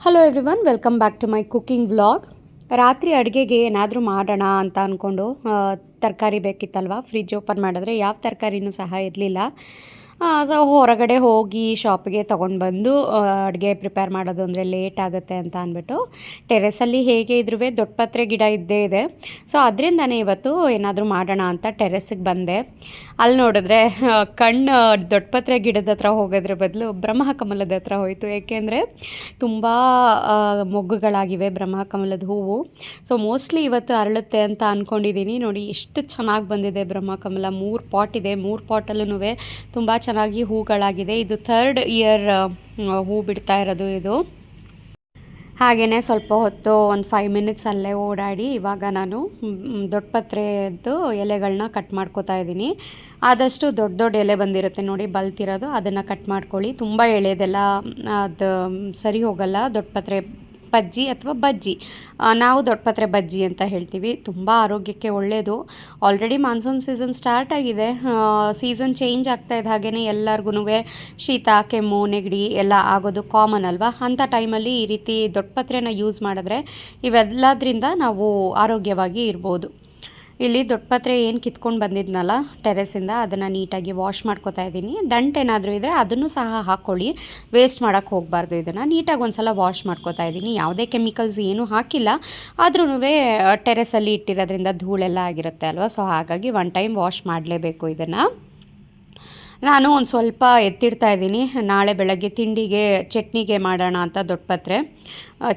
Hello everyone welcome back to my cooking vlog ರಾತ್ರಿ ಅಡುಗೆಗೆ ಏನಾದರೂ ಮಾಡೋಣ ಅಂತ ಅಂದ್ಕೊಂಡು ತರಕಾರಿ ಬೇಕಿತ್ತಲ್ವ? ಫ್ರಿಜ್ ಓಪನ್ ಮಾಡಿದ್ರೆ ಯಾವ ತರಕಾರಿನೂ ಸಹ ಇರಲಿಲ್ಲ. ಸೊ ಹೊರಗಡೆ ಹೋಗಿ ಶಾಪಿಗೆ ತೊಗೊಂಡು ಬಂದು ಅಡುಗೆ ಪ್ರಿಪೇರ್ ಮಾಡೋದು ಅಂದರೆ ಲೇಟ್ ಆಗುತ್ತೆ ಅಂತ ಅಂದ್ಬಿಟ್ಟು ಟೆರೆಸಲ್ಲಿ ಹೇಗೆ ಇದ್ರೂ ದೊಡ್ಡಪತ್ರೆ ಗಿಡ ಇದ್ದೇ ಇದೆ. ಸೊ ಅದರಿಂದನೇ ಇವತ್ತು ಏನಾದರೂ ಮಾಡೋಣ ಅಂತ ಟೆರೆಸಿಗೆ ಬಂದೆ. ಅಲ್ಲಿ ನೋಡಿದ್ರೆ ಕಣ್ಣು ದೊಡ್ಡಪತ್ರೆ ಗಿಡದ ಹತ್ರ ಹೋಗೋದ್ರ ಬದಲು ಬ್ರಹ್ಮಕಮಲದ ಹತ್ರ ಹೋಯಿತು. ಏಕೆಂದರೆ ತುಂಬ ಮೊಗ್ಗುಗಳಾಗಿವೆ ಬ್ರಹ್ಮಕಮಲದ ಹೂವು. ಸೊ ಮೋಸ್ಟ್ಲಿ ಇವತ್ತು ಅರಳುತ್ತೆ ಅಂತ ಅಂದ್ಕೊಂಡಿದ್ದೀನಿ ನೋಡಿ ಎಷ್ಟು ಚೆನ್ನಾಗಿ ಬಂದಿದೆ ಬ್ರಹ್ಮಕಮಲ. ಮೂರು ಪಾಟ್ ಇದೆ. ಮೂರು ಪಾಟಲ್ಲೂ ತುಂಬ ಚೆನ್ನಾಗಿ ಹೂಗಳಾಗಿದೆ. ಇದು ಥರ್ಡ್ ಇಯರ್ ಹೂ ಬಿಡ್ತಾ ಇರೋದು ಇದು. ಹಾಗೆಯೇ ಸ್ವಲ್ಪ ಹೊತ್ತು ಒಂದು ಫೈವ್ ಮಿನಿಟ್ಸ್ ಅಲ್ಲೇ ಓಡಾಡಿ ಇವಾಗ ನಾನು ದೊಡ್ಡಪತ್ರೆಯದ್ದು ಎಲೆಗಳನ್ನ ಕಟ್ ಮಾಡ್ಕೋತಾ ಇದ್ದೀನಿ. ಆದಷ್ಟು ದೊಡ್ಡ ದೊಡ್ಡ ಎಲೆ ಬಂದಿರುತ್ತೆ ನೋಡಿ, ಬಲ್ತಿರೋದು. ಅದನ್ನು ಕಟ್ ಮಾಡ್ಕೊಳ್ಳಿ. ತುಂಬ ಎಳೆದೆಲ್ಲ ಅದು ಸರಿ ಹೋಗಲ್ಲ. ದೊಡ್ಡ ಪತ್ರೆ ಬಜ್ಜಿ ಅಥವಾ ಬಜ್ಜಿ. ನಾವು ದೊಡ್ಡಪತ್ರೆ ಬಜ್ಜಿ ಅಂತ ಹೇಳ್ತೀವಿ. ತುಂಬ ಆರೋಗ್ಯಕ್ಕೆ ಒಳ್ಳೆಯದು ಆಲ್ರೆಡಿ ಮಾನ್ಸೂನ್ ಸೀಸನ್ ಸ್ಟಾರ್ಟ್ ಆಗಿದೆ. ಸೀಸನ್ ಚೇಂಜ್ ಆಗ್ತಾ ಇದ್ದ ಹಾಗೆಯೇ ಎಲ್ಲರಿಗೂ ಶೀತ, ಕೆಮ್ಮು, ನೆಗಡಿ ಎಲ್ಲ ಆಗೋದು ಕಾಮನ್ ಅಲ್ವಾ? ಅಂಥ ಟೈಮಲ್ಲಿ ಈ ರೀತಿ ದೊಡ್ಡಪತ್ರೆನ ಯೂಸ್ ಮಾಡಿದ್ರೆ ಇವೆಲ್ಲದರಿಂದ ನಾವು ಆರೋಗ್ಯವಾಗಿ ಇರ್ಬೋದು. ಇಲ್ಲಿ ದೊಡ್ಡಪತ್ರೆ ಏನು ಕಿತ್ಕೊಂಡು ಬಂದಿದ್ನಲ್ಲ ಟೆರೆಸಿಂದ ಅದನ್ನು ನೀಟಾಗಿ ವಾಶ್ ಮಾಡ್ಕೋತಾ ಇದ್ದೀನಿ. ದಂಟು ಏನಾದರೂ ಇದ್ದರೆ ಅದನ್ನು ಸಹ ಹಾಕ್ಕೊಳ್ಳಿ ವೇಸ್ಟ್ ಮಾಡೋಕ್ಕೆ ಹೋಗಬಾರ್ದು ಇದನ್ನು. ನೀಟಾಗಿ ಒಂದು ಸಲ ವಾಶ್ ಮಾಡ್ಕೋತಾ ಇದ್ದೀನಿ. ಯಾವುದೇ ಕೆಮಿಕಲ್ಸ್ ಏನೂ ಹಾಕಿಲ್ಲ. ಆದ್ರೂ ಟೆರೆಸಲ್ಲಿ ಇಟ್ಟಿರೋದ್ರಿಂದ ಧೂಳೆಲ್ಲ ಆಗಿರುತ್ತೆ ಅಲ್ವಾ? ಸೊ ಹಾಗಾಗಿ ಒನ್ ಟೈಮ್ ವಾಶ್ ಮಾಡಲೇಬೇಕು ಇದನ್ನು. ನಾನು ಒಂದು ಸ್ವಲ್ಪ ಎತ್ತಿಡ್ತಾ ಇದ್ದೀನಿ. ನಾಳೆ ಬೆಳಗ್ಗೆ ತಿಂಡಿಗೆ, ಚಟ್ನಿಗೆ ಮಾಡೋಣ ಅಂತ ದೊಡ್ಡಪತ್ರೆ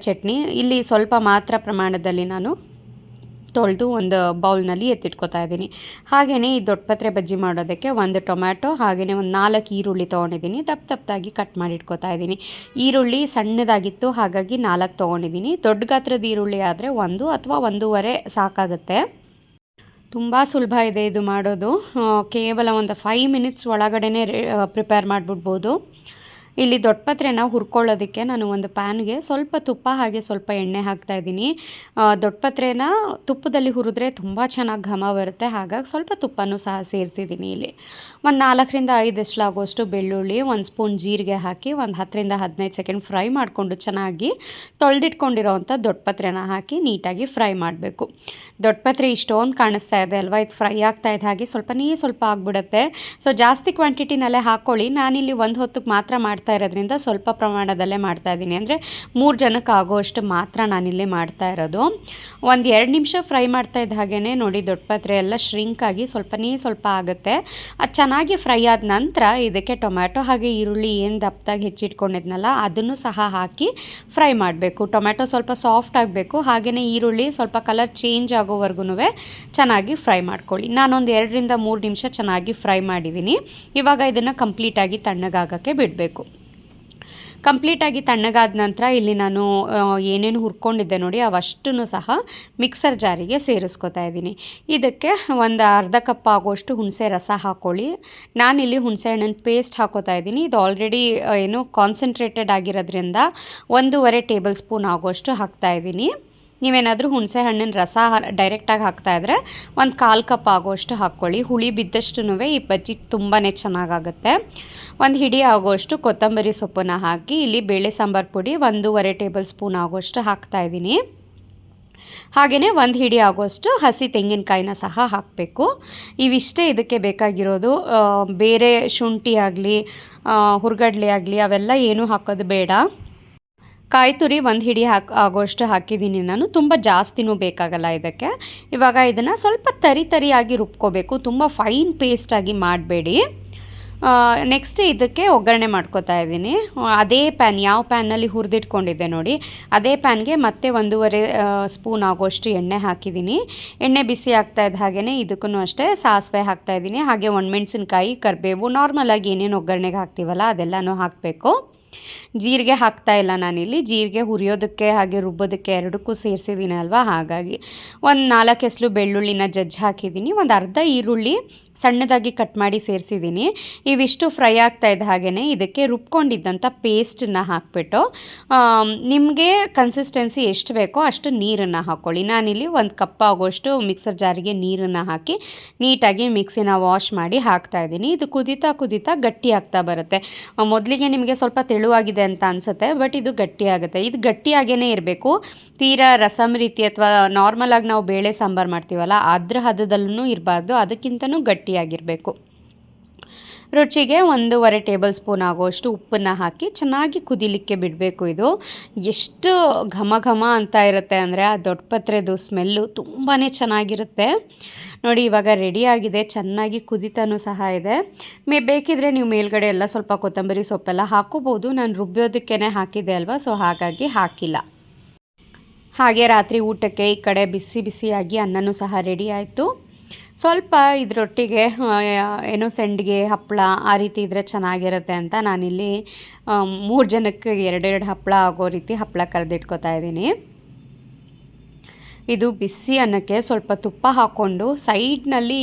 ಚಟ್ನಿ. ಇಲ್ಲಿ ಸ್ವಲ್ಪ ಮಾತ್ರ ಪ್ರಮಾಣದಲ್ಲಿ ನಾನು ತೊಳೆದು ಒಂದು ಬೌಲ್ನಲ್ಲಿ ಎತ್ತಿಟ್ಕೊತಾ ಇದ್ದೀನಿ. ಹಾಗೆಯೇ ಈ ದೊಡ್ಡಪತ್ರೆ ಬಜ್ಜಿ ಮಾಡೋದಕ್ಕೆ ಒಂದು ಟೊಮ್ಯಾಟೊ, ಹಾಗೆಯೇ ಒಂದು ನಾಲ್ಕು ಈರುಳ್ಳಿ ತೊಗೊಂಡಿದ್ದೀನಿ. ದಪ್ಪ ದಪ್ಪದಾಗಿ ಕಟ್ ಮಾಡಿ ಇಟ್ಕೊತಾ ಇದ್ದೀನಿ. ಈರುಳ್ಳಿ ಸಣ್ಣದಾಗಿತ್ತು, ಹಾಗಾಗಿ ನಾಲ್ಕು ತೊಗೊಂಡಿದ್ದೀನಿ. ದೊಡ್ಡ ಗಾತ್ರದ ಈರುಳ್ಳಿ ಆದರೆ ಒಂದು ಅಥವಾ ಒಂದೂವರೆ ಸಾಕಾಗುತ್ತೆ. ತುಂಬ ಸುಲಭ ಇದೆ ಇದು ಮಾಡೋದು. ಕೇವಲ ಒಂದು ಫೈವ್ ಮಿನಿಟ್ಸ್ ಒಳಗಡೆ ಪ್ರಿಪೇರ್ ಮಾಡಿಬಿಡ್ಬೋದು. ಇಲ್ಲಿ ದೊಡ್ಡಪತ್ರೆನ ಹುರ್ಕೊಳ್ಳೋದಕ್ಕೆ ನಾನು ಒಂದು ಪ್ಯಾನ್ಗೆ ಸ್ವಲ್ಪ ತುಪ್ಪ ಹಾಗೆ ಸ್ವಲ್ಪ ಎಣ್ಣೆ ಹಾಕ್ತಾ ಇದ್ದೀನಿ. ದೊಡ್ಡಪತ್ರೆನ ತುಪ್ಪದಲ್ಲಿ ಹುರಿದ್ರೆ ತುಂಬ ಚೆನ್ನಾಗಿ ಘಮ ಬರುತ್ತೆ. ಹಾಗಾಗಿ ಸ್ವಲ್ಪ ತುಪ್ಪನೂ ಸಹ ಸೇರಿಸಿದ್ದೀನಿ ಇಲ್ಲಿ. ಒಂದು ನಾಲ್ಕರಿಂದ ಐದು ಎಸ್ಲಾಗುವಷ್ಟು ಬೆಳ್ಳುಳ್ಳಿ, ಒಂದು ಸ್ಪೂನ್ ಜೀರಿಗೆ ಹಾಕಿ, ಒಂದು ಹತ್ತರಿಂದ ಹದಿನೈದು ಸೆಕೆಂಡ್ ಫ್ರೈ ಮಾಡಿಕೊಂಡು ಚೆನ್ನಾಗಿ ತೊಳೆದಿಟ್ಕೊಂಡಿರೋವಂಥ ದೊಡ್ಡಪತ್ರೆನ ಹಾಕಿ ನೀಟಾಗಿ ಫ್ರೈ ಮಾಡಬೇಕು. ದೊಡ್ಡಪತ್ರೆ ಇಷ್ಟೊಂದು ಕಾಣಿಸ್ತಾ ಇದೆ ಅಲ್ವಾ? ಇದು ಫ್ರೈ ಆಗ್ತಾ ಇದೆ ಹಾಗೆ ಸ್ವಲ್ಪನೇ ಸ್ವಲ್ಪ ಆಗಿಬಿಡುತ್ತೆ. ಸೊ ಜಾಸ್ತಿ ಕ್ವಾಂಟಿಟಿನಲ್ಲೇ ಹಾಕ್ಕೊಳ್ಳಿ ನಾನಿಲ್ಲಿ ಒಂದು ಹೊತ್ತಿಗೆ ಮಾತ್ರ ಮಾಡ್ತಾ ಇರೋದ್ರಿಂದ ಸ್ವಲ್ಪ ಪ್ರಮಾಣದಲ್ಲೇ ಮಾಡ್ತಾ ಇದ್ದೀನಿ. ಅಂದರೆ ಮೂರು ಜನಕ್ಕೆ ಆಗೋಷ್ಟು ಮಾತ್ರ ನಾನಿಲ್ಲಿ ಮಾಡ್ತಾ ಇರೋದು. ಒಂದು ಎರಡು ನಿಮಿಷ ಫ್ರೈ ಮಾಡ್ತಾ ಇದ್ದ ಹಾಗೆಯೇ ನೋಡಿ ದೊಡ್ಡಪತ್ರೆ ಎಲ್ಲ ಶ್ರಿಂಕ್ ಆಗಿ ಸ್ವಲ್ಪನೇ ಸ್ವಲ್ಪ ಆಗುತ್ತೆ. ಅದು ಚೆನ್ನಾಗಿ ಫ್ರೈ ಆದ ನಂತರ ಇದಕ್ಕೆ ಟೊಮ್ಯಾಟೊ ಹಾಗೆ ಈರುಳ್ಳಿ ಏನು ದಪ್ಪದಾಗಿ ಹೆಚ್ಚಿಟ್ಕೊಂಡಿದ್ನಲ್ಲ ಅದನ್ನು ಸಹ ಹಾಕಿ ಫ್ರೈ ಮಾಡಬೇಕು. ಟೊಮ್ಯಾಟೊ ಸ್ವಲ್ಪ ಸಾಫ್ಟ್ ಆಗಬೇಕು. ಹಾಗೆಯೇ ಈರುಳ್ಳಿ ಸ್ವಲ್ಪ ಕಲರ್ ಚೇಂಜ್ ಆಗೋವರೆಗೂ ಚೆನ್ನಾಗಿ ಫ್ರೈ ಮಾಡ್ಕೊಳ್ಳಿ. ನಾನೊಂದು ಎರಡರಿಂದ ಮೂರು ನಿಮಿಷ ಚೆನ್ನಾಗಿ ಫ್ರೈ ಮಾಡಿದ್ದೀನಿ. ಇವಾಗ ಇದನ್ನು ಕಂಪ್ಲೀಟಾಗಿ ತಣ್ಣಗಾಗೋಕ್ಕೆ ಬಿಡಬೇಕು. ಕಂಪ್ಲೀಟಾಗಿ ತಣ್ಣಗಾದ ನಂತರ ಇಲ್ಲಿ ನಾನು ಏನೇನು ಹುರ್ಕೊಂಡಿದ್ದೆ ನೋಡಿ ಅವಷ್ಟೂ ಸಹ ಮಿಕ್ಸರ್ ಜಾರಿಗೆ ಸೇರಿಸ್ಕೊತಾ ಇದ್ದೀನಿ. ಇದಕ್ಕೆ ಒಂದು ಅರ್ಧ ಕಪ್ ಆಗೋಷ್ಟು ಹುಣಸೆ ರಸ ಹಾಕ್ಕೊಳ್ಳಿ ನಾನಿಲ್ಲಿ ಹುಣಸೆ ಹಣ್ಣಿನ ಪೇಸ್ಟ್ ಹಾಕೋತಾ ಇದ್ದೀನಿ. ಇದು ಆಲ್ರೆಡಿ ಏನು ಕಾನ್ಸಂಟ್ರೇಟೆಡ್ ಆಗಿರೋದ್ರಿಂದ ಒಂದೂವರೆ ಟೇಬಲ್ ಸ್ಪೂನ್ ಆಗೋಷ್ಟು ಹಾಕ್ತಾ ಇದ್ದೀನಿ. ನೀವೇನಾದರೂ ಹುಣಸೆ ಹಣ್ಣಿನ ರಸ ಡೈರೆಕ್ಟಾಗಿ ಹಾಕ್ತಾ ಇದ್ದರೆ ಒಂದು ಕಾಲು ಕಪ್ ಆಗೋಷ್ಟು ಹಾಕ್ಕೊಳ್ಳಿ. ಹುಳಿ ಬಿದ್ದಷ್ಟು ಈ ಬಜ್ಜಿ ತುಂಬಾ ಚೆನ್ನಾಗಾಗುತ್ತೆ. ಒಂದು ಹಿಡಿ ಆಗೋಷ್ಟು ಕೊತ್ತಂಬರಿ ಸೊಪ್ಪನ್ನು ಹಾಕಿ, ಇಲ್ಲಿ ಬೇಳೆ ಸಾಂಬಾರು ಪುಡಿ ಒಂದೂವರೆ ಟೇಬಲ್ ಸ್ಪೂನ್ ಆಗೋಷ್ಟು ಹಾಕ್ತಾ ಇದ್ದೀನಿ. ಹಾಗೆಯೇ ಒಂದು ಹಿಡಿ ಆಗೋಷ್ಟು ಹಸಿ ತೆಂಗಿನಕಾಯಿನ ಸಹ ಹಾಕಬೇಕು. ಇವಿಷ್ಟೇ ಇದಕ್ಕೆ ಬೇಕಾಗಿರೋದು ಬೇರೆ ಶುಂಠಿ ಆಗಲಿ ಹುರ್ಗಡ್ಲೆ ಆಗಲಿ, ಅವೆಲ್ಲ ಏನೂ ಹಾಕೋದು ಬೇಡ. ಕಾಯಿ ತುರಿ ಒಂದು ಹಿಡಿ ಹಾಕಿ ಆಗೋಷ್ಟು ಹಾಕಿದ್ದೀನಿ ನಾನು. ತುಂಬ ಜಾಸ್ತಿನೂ ಬೇಕಾಗಲ್ಲ ಇದಕ್ಕೆ. ಇವಾಗ ಇದನ್ನು ಸ್ವಲ್ಪ ತರಿ ತರಿಯಾಗಿ ರುಬ್ಕೋಬೇಕು. ತುಂಬ ಫೈನ್ ಪೇಸ್ಟಾಗಿ ಮಾಡಬೇಡಿ. ನೆಕ್ಸ್ಟ್ ಇದಕ್ಕೆ ಒಗ್ಗರಣೆ ಮಾಡ್ಕೋತಾ ಇದ್ದೀನಿ. ಅದೇ ಪ್ಯಾನ್ ಯಾವ ಪ್ಯಾನಲ್ಲಿ ಹುರಿದಿಟ್ಕೊಂಡಿದ್ದೆ ನೋಡಿ. ಅದೇ ಪ್ಯಾನ್ಗೆ ಮತ್ತೆ ಒಂದೂವರೆ ಸ್ಪೂನ್ ಆಗೋಷ್ಟು ಎಣ್ಣೆ ಹಾಕಿದ್ದೀನಿ ಎಣ್ಣೆ ಬಿಸಿ ಆಗ್ತಾ ಇದ್ದ ಹಾಗೆಯೇ ಇದಕ್ಕೂ ಅಷ್ಟೇ ಸಾಸಿವೆ ಹಾಕ್ತಾ ಇದ್ದೀನಿ. ಹಾಗೆ ಒಣಮೆಣಸಿನ್ಕಾಯಿ, ಕರಿಬೇವು ನಾರ್ಮಲಾಗಿ ಏನೇನು ಒಗ್ಗರಣೆಗೆ ಹಾಕ್ತೀವಲ್ಲ ಅದೆಲ್ಲನೂ ಹಾಕಬೇಕು. ಜೀರಿಗೆ ಹಾಕ್ತಾ ಇಲ್ಲ ನಾನಿಲ್ಲಿ. ಜೀರಿಗೆ ಹುರಿಯೋದಕ್ಕೆ ಹಾಗೆ ರುಬ್ಬೋದಕ್ಕೆ ಎರಡಕ್ಕೂ ಸೇರಿಸಿದ್ದೀನಿ ಅಲ್ವಾ? ಹಾಗಾಗಿ ಒಂದು ನಾಲ್ಕು ಎಸ್ಲು ಬೆಳ್ಳುಳ್ಳಿನ ಜಜ್ಜಿ ಹಾಕಿದ್ದೀನಿ. ಒಂದು ಅರ್ಧ ಈರುಳ್ಳಿ ಸಣ್ಣದಾಗಿ ಕಟ್ ಮಾಡಿ ಸೇರಿಸಿದ್ದೀನಿ. ಇವಿಷ್ಟು ಫ್ರೈ ಆಗ್ತಾ ಇದ್ದ ಹಾಗೆಯೇ ಇದಕ್ಕೆ ರುಬ್ಕೊಂಡಿದ್ದಂಥ ಪೇಸ್ಟನ್ನ ಹಾಕ್ಬಿಟ್ಟು ನಿಮಗೆ ಕನ್ಸಿಸ್ಟೆನ್ಸಿ ಎಷ್ಟು ಬೇಕೋ ಅಷ್ಟು ನೀರನ್ನು ಹಾಕ್ಕೊಳ್ಳಿ ನಾನಿಲ್ಲಿ ಒಂದು ಕಪ್ ಆಗೋಷ್ಟು ಮಿಕ್ಸರ್ ಜಾರಿಗೆ ನೀರನ್ನು ಹಾಕಿ ನೀಟಾಗಿ ಮಿಕ್ಸಿನ ವಾಶ್ ಮಾಡಿ ಹಾಕ್ತಾ ಇದ್ದೀನಿ. ಇದು ಕುದೀತಾ ಕುದೀತಾ ಗಟ್ಟಿ ಆಗ್ತಾ ಬರುತ್ತೆ. ಮೊದಲಿಗೆ ನಿಮಗೆ ಸ್ವಲ್ಪ ತೆಳುವಾಗಿದೆ ಅಂತ ಅನ್ಸುತ್ತೆ, ಬಟ್ ಇದು ಗಟ್ಟಿಯಾಗುತ್ತೆ. ಇದು ಗಟ್ಟಿಯಾಗೇ ಇರಬೇಕು. ತೀರಾ ರಸಮ್ ರೀತಿ ಅಥವಾ ನಾರ್ಮಲಾಗಿ ನಾವು ಬೇಳೆ ಸಾಂಬಾರು ಮಾಡ್ತೀವಲ್ಲ ಅದ್ರ ಹದದಲ್ಲೂ ಇರಬಾರ್ದು, ಅದಕ್ಕಿಂತನೂ ಗಟ್ಟಿಯಾಗಿರಬೇಕು. ರುಚಿಗೆ ಒಂದೂವರೆ ಟೇಬಲ್ ಸ್ಪೂನ್ ಆಗೋಷ್ಟು ಉಪ್ಪನ್ನು ಹಾಕಿ ಚೆನ್ನಾಗಿ ಕುದಿಲಿಕ್ಕೆ ಬಿಡಬೇಕು ಇದು. ಎಷ್ಟು ಘಮ ಘಮ ಅಂತ ಇರುತ್ತೆ ಅಂದರೆ ಆ ದೊಡ್ಡಪತ್ರೆದು ಸ್ಮೆಲ್ಲು ತುಂಬಾ ಚೆನ್ನಾಗಿರುತ್ತೆ. ನೋಡಿ ಇವಾಗ ರೆಡಿಯಾಗಿದೆ ಚೆನ್ನಾಗಿ ಕುದಿತನೂ ಸಹ ಇದೆ. ಮೇ ಬೇಕಿದ್ರೆ ನೀವು ಮೇಲ್ಗಡೆ ಎಲ್ಲ ಸ್ವಲ್ಪ ಕೊತ್ತಂಬರಿ ಸೊಪ್ಪೆಲ್ಲ ಹಾಕೋಬೋದು ನಾನು ರುಬ್ಬೋದಕ್ಕೇ ಹಾಕಿದ್ದೆ ಅಲ್ವಾ ಸೊ ಹಾಗಾಗಿ ಹಾಕಿಲ್ಲ. ಹಾಗೆ ರಾತ್ರಿ ಊಟಕ್ಕೆ ಈ ಕಡೆ ಬಿಸಿ ಬಿಸಿಯಾಗಿ ಅನ್ನನೂ ಸಹ ರೆಡಿ ಆಯಿತು. ಸ್ವಲ್ಪ ಇದರೊಟ್ಟಿಗೆ ಏನು ಸೆಂಡಿಗೆ ಹಪ್ಪಳ ಆ ರೀತಿ ಇದ್ದರೆ ಚೆನ್ನಾಗಿರುತ್ತೆ ಅಂತ ನಾನಿಲ್ಲಿ ಮೂರು ಜನಕ್ಕೆ ಎರಡೆರಡು ಹಪ್ಪಳ ಆಗೋ ರೀತಿ ಹಪ್ಪಳ ಕರೆದಿಟ್ಕೋತಾ ಇದ್ದೀನಿ. ಇದು ಬಿಸಿ ಅನ್ನಕ್ಕೆ ಸ್ವಲ್ಪ ತುಪ್ಪ ಹಾಕ್ಕೊಂಡು ಸೈಡ್ನಲ್ಲಿ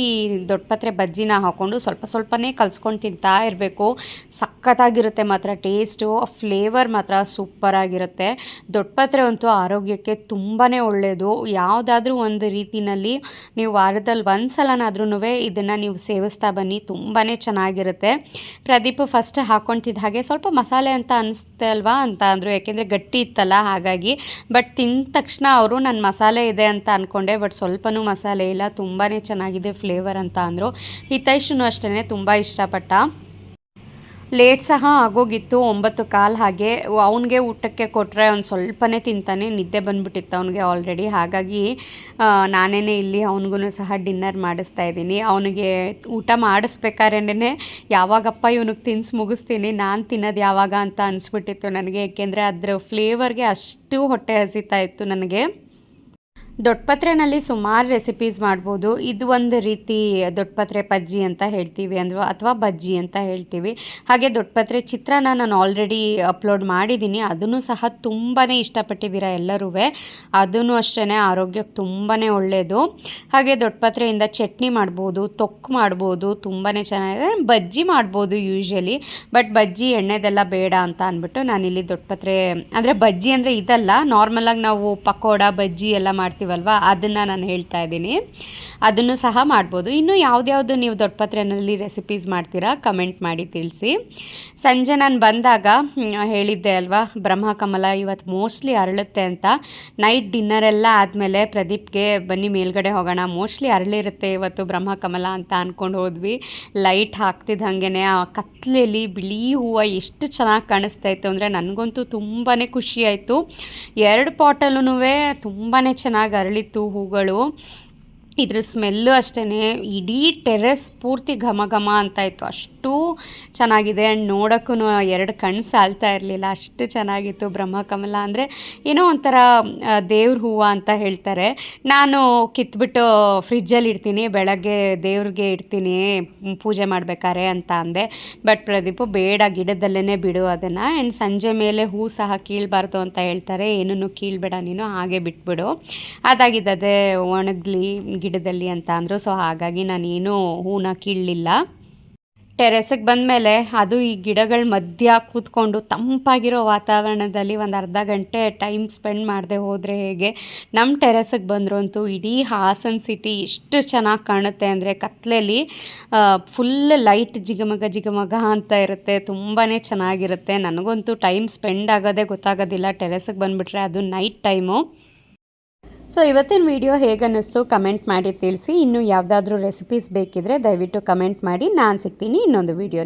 ದೊಡ್ಡಪತ್ರೆ ಬಜ್ಜಿನ ಹಾಕ್ಕೊಂಡು ಸ್ವಲ್ಪ ಸ್ವಲ್ಪನೇ ಕಲ್ಸ್ಕೊಂಡು ತಿಂತಾ ಇರಬೇಕು. ಸಖತ್ತಾಗಿರುತ್ತೆ ಮಾತ್ರ, ಟೇಸ್ಟು, ಫ್ಲೇವರ್ ಮಾತ್ರ ಸೂಪರಾಗಿರುತ್ತೆ. ದೊಡ್ಡಪತ್ರೆ ಅಂತೂ ಆರೋಗ್ಯಕ್ಕೆ ತುಂಬಾ ಒಳ್ಳೆಯದು ಯಾವುದಾದ್ರೂ ಒಂದು ರೀತಿಯಲ್ಲಿ ನೀವು ವಾರದಲ್ಲಿ ಒಂದು ಸಲನಾದ್ರೂ ಇದನ್ನು ನೀವು ಸೇವಿಸ್ತಾ ಬನ್ನಿ ತುಂಬಾ ಚೆನ್ನಾಗಿರುತ್ತೆ. ಪ್ರದೀಪ್ ಫಸ್ಟ್ ಹಾಕ್ಕೊತಿದ್ದ ಹಾಗೆ ಸ್ವಲ್ಪ ಮಸಾಲೆ ಅಂತ ಅನಿಸ್ತಲ್ವಾ ಅಂತ ಅಂದರು, ಯಾಕೆಂದರೆ ಗಟ್ಟಿ ಇತ್ತಲ್ಲ ಹಾಗಾಗಿ. ಬಟ್ ತಿಂದ ತಕ್ಷಣ ಅವರು ನನ್ನ ಮಸಾಲೆ ಇದೆ ಅಂತ ಅಂದ್ಕೊಂಡೆ ಬಟ್ ಸ್ವಲ್ಪನೂ ಮಸಾಲೆ ಇಲ್ಲ ತುಂಬಾ ಚೆನ್ನಾಗಿದೆ ಫ್ಲೇವರ್ ಅಂತ ಅಂದರು. ಹಿತೈಷನು ಅಷ್ಟೇ ತುಂಬ ಇಷ್ಟಪಟ್ಟ. ಲೇಟ್ ಸಹ ಆಗೋಗಿತ್ತು, ಒಂಬತ್ತು ಕಾಲು ಹಾಗೆ. ಅವನಿಗೆ ಊಟಕ್ಕೆ ಕೊಟ್ಟರೆ ಅವ್ನು ಸ್ವಲ್ಪನೇ ತಿಂತಾನೆ, ನಿದ್ದೆ ಬಂದುಬಿಟ್ಟಿತ್ತು ಅವನಿಗೆ ಆಲ್ರೆಡಿ ಹಾಗಾಗಿ ನಾನೇ ಇಲ್ಲಿ ಅವನಿಗೂ ಸಹ ಡಿನ್ನರ್ ಮಾಡಿಸ್ತಾ ಇದ್ದೀನಿ. ಅವನಿಗೆ ಊಟ ಮಾಡಿಸ್ಬೇಕಾದ್ರೇ ಯಾವಾಗಪ್ಪ ಇವನಿಗೆ ತಿನ್ಸಿ ಮುಗಿಸ್ತೀನಿ, ನಾನು ತಿನ್ನೋದು ಯಾವಾಗ ಅಂತ ಅನಿಸ್ಬಿಟ್ಟಿತ್ತು ನನಗೆ. ಏಕೆಂದರೆ ಅದರ ಫ್ಲೇವರ್ಗೆ ಅಷ್ಟು ಹೊಟ್ಟೆ ಹಸಿತಾ ಇತ್ತು ನನಗೆ. ದೊಡ್ಡಪತ್ರೆನಲ್ಲಿ ಸುಮಾರು ರೆಸಿಪೀಸ್ ಮಾಡ್ಬೋದು. ಇದು ಒಂದು ರೀತಿ ದೊಡ್ಡಪತ್ರೆ ಪಜ್ಜಿ ಅಂತ ಹೇಳ್ತೀವಿ ಅಂದ್ರೆ, ಅಥವಾ ಬಜ್ಜಿ ಅಂತ ಹೇಳ್ತೀವಿ. ಹಾಗೆ ದೊಡ್ಡಪತ್ರೆ ಚಿತ್ರಾನ್ನ ನಾನು ಆಲ್ರೆಡಿ ಅಪ್ಲೋಡ್ ಮಾಡಿದ್ದೀನಿ ಅದನ್ನು ಸಹ ತುಂಬಾ ಇಷ್ಟಪಟ್ಟಿದ್ದೀರ ಎಲ್ಲರೂ ಅದೂ ಅಷ್ಟೇ ಆರೋಗ್ಯಕ್ಕೆ ತುಂಬಾ ಒಳ್ಳೆಯದು ಹಾಗೆ ದೊಡ್ಡಪತ್ರೆಯಿಂದ ಚಟ್ನಿ ಮಾಡ್ಬೋದು, ತೊಕ್ಕು ಮಾಡ್ಬೋದು ತುಂಬಾ ಚೆನ್ನಾಗಿದೆ. ಬಜ್ಜಿ ಮಾಡ್ಬೋದು ಯೂಶ್ವಲಿ ಬಟ್ ಬಜ್ಜಿ ಎಣ್ಣೆದೆಲ್ಲ ಬೇಡ ಅಂತ ಅಂದ್ಬಿಟ್ಟು ನಾನಿಲ್ಲಿ ದೊಡ್ಡಪತ್ರೆ, ಅಂದರೆ ಬಜ್ಜಿ ಅಂದರೆ ಇದಲ್ಲ ನಾರ್ಮಲಾಗಿ ನಾವು ಪಕೋಡ, ಬಜ್ಜಿ ಎಲ್ಲ ಮಾಡ್ತೀವಿ. ಮಾಡ್ತೀವಲ್ವ? ಅದನ್ನು ನಾನು ಹೇಳ್ತಾ ಇದ್ದೀನಿ. ಅದನ್ನು ಸಹ ಮಾಡ್ಬೋದು. ಇನ್ನು ಯಾವುದ್ಯಾವುದು ನೀವು ದೊಡ್ಡಪತ್ರೆಯಲ್ಲಿ ರೆಸಿಪೀಸ್ ಮಾಡ್ತೀರಾ ಕಮೆಂಟ್ ಮಾಡಿ ತಿಳಿಸಿ. ಸಂಜೆ ನಾನು ಬಂದಾಗ ಹೇಳಿದ್ದೆ ಅಲ್ವಾ ಬ್ರಹ್ಮಕಮಲ ಇವತ್ತು ಮೋಸ್ಟ್ಲಿ ಅರಳುತ್ತೆ ಅಂತ. ನೈಟ್ ಡಿನ್ನರ್ ಎಲ್ಲ ಆದಮೇಲೆ ಪ್ರದೀಪ್ಗೆ ಬನ್ನಿ, ಮೇಲ್ಗಡೆ ಹೋಗೋಣ. ಮೋಸ್ಟ್ಲಿ ಅರಳಿರುತ್ತೆ ಇವತ್ತು ಬ್ರಹ್ಮಕಮಲ ಅಂತ ಅಂದ್ಕೊಂಡು ಹೋದ್ವಿ. ಲೈಟ್ ಹಾಕ್ತಿದ್ದ ಹಾಗೇ ಆ ಕತ್ಲೆಯಲ್ಲಿ ಬಿಳಿ ಹೂವು ಎಷ್ಟು ಚೆನ್ನಾಗಿ ಕಾಣಿಸ್ತಾ ಇತ್ತು ಅಂದರೆ, ನನಗಂತೂ ತುಂಬಾ ಖುಷಿ ಆಯಿತು. ಎರಡು ಪಾಟಲ್ಲೂ ತುಂಬಾ ಚೆನ್ನಾಗಿ ಅರಳಿತ್ತು ಹೂಗಳು. ಇದ್ರ ಸ್ಮೆಲ್ಲು ಅಷ್ಟೇ ಇಡೀ ಟೆರೆಸ್ ಪೂರ್ತಿ ಘಮ ಘಮ ಅಂತ ಇತ್ತು. ಅಷ್ಟು ಚೆನ್ನಾಗಿದೆ ಆ್ಯಂಡ್ ನೋಡೋಕ್ಕೂ ಎರಡು ಕಣ್ಣು ಸಾಲ್ತಾ ಇರಲಿಲ್ಲ. ಅಷ್ಟು ಚೆನ್ನಾಗಿತ್ತು ಬ್ರಹ್ಮಕಮಲ ಅಂದರೆ ಏನೋ ಒಂಥರ ದೇವ್ರ ಹೂವು ಅಂತ ಹೇಳ್ತಾರೆ. ನಾನು ಕಿತ್ಬಿಟ್ಟು ಫ್ರಿಜ್ಜಲ್ಲಿ ಇಡ್ತೀನಿ, ಬೆಳಗ್ಗೆ ದೇವ್ರಿಗೆ ಇಡ್ತೀನಿ ಪೂಜೆ ಮಾಡಬೇಕಾರೆ ಅಂತ ಅಂದೆ. ಬಟ್ ಪ್ರದೀಪು ಬೇಡ ಗಿಡದಲ್ಲೇ ಬಿಡು ಅದನ್ನು. ಆ್ಯಂಡ್ ಸಂಜೆ ಮೇಲೆ ಹೂ ಸಹ ಕೀಳಬಾರ್ದು ಅಂತ ಹೇಳ್ತಾರೆ. ಏನನ್ನು ಕೀಳಬೇಡ ನೀನು, ಹಾಗೆ ಬಿಟ್ಬಿಡು. ಅದಾಗಿದ್ದದೆ ಒಣಗಲಿ ಗಿಡದಲ್ಲಿ ಅಂತ ಅಂದರು. ಸೊ ಹಾಗಾಗಿ ನಾನೇನು ಹೂನ ಕೀಳಲಿಲ್ಲ. ಟೆರೆಸಿಗೆ ಬಂದಮೇಲೆ ಅದು ಈ ಗಿಡಗಳ ಮಧ್ಯ ಕೂತ್ಕೊಂಡು ತಂಪಾಗಿರೋ ವಾತಾವರಣದಲ್ಲಿ ಒಂದು ಅರ್ಧ ಗಂಟೆ ಟೈಮ್ ಸ್ಪೆಂಡ್ ಮಾಡದೆ ಹೋದರೆ ಹೇಗೆ ನಮ್ಮ ಟೆರೆಸಿಗೆ ಬಂದರು ಅಂತೂ ಇಡೀ ಹಾಸನ್ ಸಿಟಿ ಎಷ್ಟು ಚೆನ್ನಾಗಿ ಕಾಣುತ್ತೆ ಅಂದರೆ ಕತ್ಲೆಯಲ್ಲಿ ಫುಲ್ ಲೈಟ್ ಜಿಗಮಗ ಜಿಗಮಗ ಅಂತ ಇರುತ್ತೆ. ತುಂಬಾ ಚೆನ್ನಾಗಿರುತ್ತೆ. ನನಗಂತೂ ಟೈಮ್ ಸ್ಪೆಂಡ್ ಆಗೋದೇ ಗೊತ್ತಾಗೋದಿಲ್ಲ. ಟೆರೆಸಿಗೆ ಬಂದುಬಿಟ್ರೆ ಅದು ನೈಟ್ ಟೈಮು ಸೊ ಇವತ್ತಿನ ವಿಡಿಯೋ ಹೇಗನ್ನಿಸ್ತು ಕಮೆಂಟ್ ಮಾಡಿ ತಿಳಿಸಿ. ಇನ್ನು ಯಾವುದಾದ್ರೂ ರೆಸಿಪೀಸ್ ಬೇಕಿದ್ರೆ ದಯವಿಟ್ಟು ಕಮೆಂಟ್ ಮಾಡಿ. ನಾನು ಸಿಗ್ತೀನಿ ಇನ್ನೊಂದು ವಿಡಿಯೋ